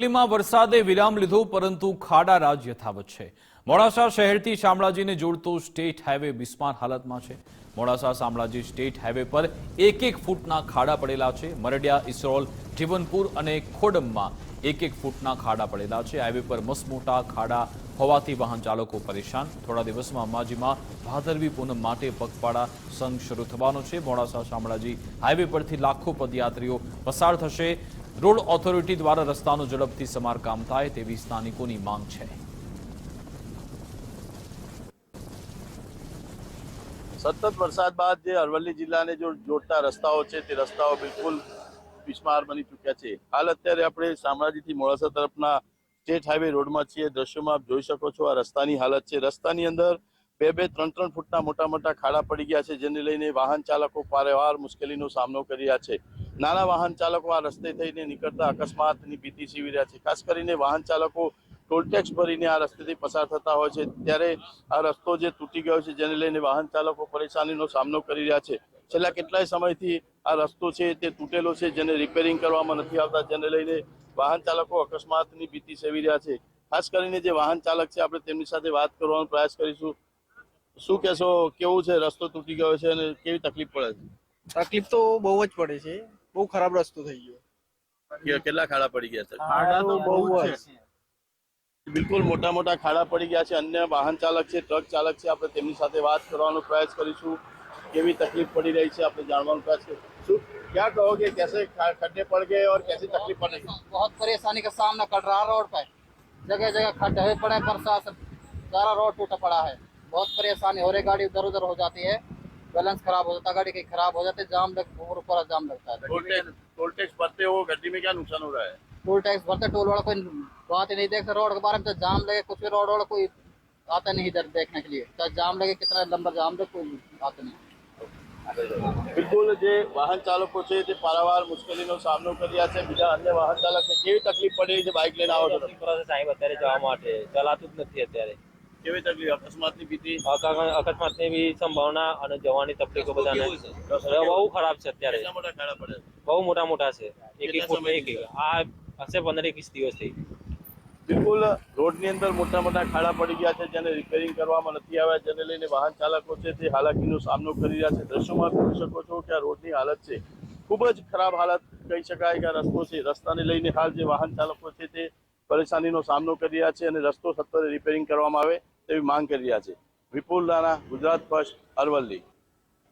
અમરેલીમાં વરસાદે વિરામ લીધો, પરંતુ ખાડા રાજ યથાવત છે. મોડાસા શહેરથી શામળાજીને જોડતો સ્ટેટ હાઈવે બિસ્માર હાલતમાં છે. મોડાસા શામળાજી સ્ટેટ હાઈવે પર એક એક ફૂટના ખાડા પડેલા છે. મરડિયા, ઇસરોલ, જીવનપુર અને ખોડમમાં એક એક ફૂટના ખાડા પડેલા છે. હાઈવે પર મસમોટા ખાડા હોવાથી વાહન ચાલકો પરેશાન. થોડા દિવસમાં અંબાજીમાં ભાદરવી પૂનમ માટે પગપાળા સંઘ શરૂ થવાનો છે. મોડાસા શામળાજી હાઈવે પરથી લાખો પદયાત્રીઓ પસાર થશે. રોડ ઓથોરિટી દ્વારા રસ્તાનું ઝડપથી સમારકામ થાય તેવી સ્થાનિકોની માંગ છે. સતત વરસાદ બાદ જે અરવલ્લી જિલ્લાને જો જોડતા રસ્તાઓ છે તે રસ્તાઓ બિલકુલ બિસ્માર બની ચૂક્યા છે. હાલ અત્યારે આપણે શામળાજીથી મોડાસા તરફના સ્ટેટ હાઈવે રોડમાં છીએ. દ્રશ્યોમાં આપ જોઈ શકો છો આ રસ્તાની હાલત છે. રસ્તાની અંદર બે બે ત્રણ ત્રણ ફૂટના મોટા મોટા ખાડા પડી ગયા છે, જેને લઈને વાહન ચાલકો પારેવાર મુશ્કેલીનો સામનો કરી રહ્યા છે. નાના વાહન ચાલકો આ રસ્તે થઈને નીકળતા અકસ્માતની ભીતિ સીવી રહ્યા છે. ખાસ કરીને વાહન ચાલકો ટોલટેક્સ ભરીને આ રસ્તેથી પસાર થતા હોય છે. ત્યારે આ રસ્તો જે તૂટી ગયો છે, જેને લઈને વાહન ચાલકો પરેશાનીનો સામનો કરી રહ્યા છે. છેલ્લા કેટલાય સમયથી આ રસ્તો છે તે તૂટેલો છે, જેને રિપેરિંગ કરવામાં નથી આવતા, જેને લઈને વાહન ચાલકો અકસ્માતની ભીતિ સેવી રહ્યા છે. ખાસ કરીને જે વાહન ચાલક છે, આપણે તેમની સાથે વાત કરવાનો પ્રયાસ કરીશું. શું કહેશો, કેવું છે? રસ્તો તૂટી ગયો છે અને કેવી તકલીફ પડે છે? તકલીફ તો બહુ જ પડે છે. બહુ ખરાબ રસ્તો થઈ ગયો છે કેટલા ખાડા પડી ગયા છે ખાડા તો બહુ જ બિલકુલ મોટા મોટા ખાડા પડી ગયા છે અન્ય વાહન ચાલક છે ટ્રક ચાલક છે આપણે તેમની સાથે વાત કરવાનો પ્રયાસ કરીશું કેવી તકલીફ પડી રહી છે આપણે જાણવાનો પ્રયાસ કરીશું શું क्या कहोगे कैसे ख- खड्डे पड़ गए और कैसी तकलीफ पड़ रही बहुत परेशानी का सामना कर रहा है रोड पे जगह जगह खड्डे हुए पड़े हैं, बरसात से सारा रोड टूटा पड़ा है बहुत परेशानी हो रही गाड़ी उधर उधर हो जाती है बैलेंस खराब हो जाता है गाड़ी कहीं खराब हो जाती है जाम लग और ऊपर जाम लगता है टोल टैक्स टोल टैक्स भरते हो गड्डी में क्या नुकसान हो रहा है टोल टैक्स भरते टोल वाला कोई बात ही नहीं देखता रोड के बारे में तो जाम लगे कुछ भी रोड वाला कोई आता नहीं इधर देखने के लिए चाहे जाम लगे कितना लंबा जाम लगे कोई आता नहीं બિલકુલ જે વાહન ચાલકો છે તે પારાવાર મુશ્કેલીનો સામનો કરી રહ્યા છે બીજા અન્ય વાહન ચાલકને કેવી તકલીફ પડી રહી છે બાઇક લઈને આવો છો તમે? તકલીફ પડે છે સાહેબ અત્યારે જવા માટે ચલાતું જ નથી અત્યારે કેવી તકલીફ અકસ્માતની ભીતિ? અક- અકસ્માતની બી સંભાવના અને જવાની તકલીફો બધાને. બહુ ખરાબ છે અત્યારે. કેટલા મોટા ખાડા પડે બહુ મોટા મોટા છે. એક એક ફૂટ એક એક. આ હશે પંદર એકવીસ દિવસથી. બિલકુલ રોડની અંદર મોટા મોટા ખાડા પડી ગયા છે જેને રિપેરિંગ કરવામાં નથી આવ્યા જેને લઈને વાહન ચાલકો છે તે હાલાકીનો સામનો કરી રહ્યા છે. દ્રશ્યોમાં જોઈ શકો છો કે આ રોડની હાલત છે. ખૂબ જ ખરાબ હાલત કહી શકાય કે આ રસ્તો છે. રસ્તાને લઈને હાલ જે વાહન ચાલકો છે તે પરેશાનીનો સામનો કરી રહ્યા છે અને રસ્તો સત્વરે રિપેરિંગ કરવામાં આવે. તેવી માંગ કરી રહ્યા છે. વિપુલ રાણા ગુજરાત ફર્સ્ટ અરવલ્લી.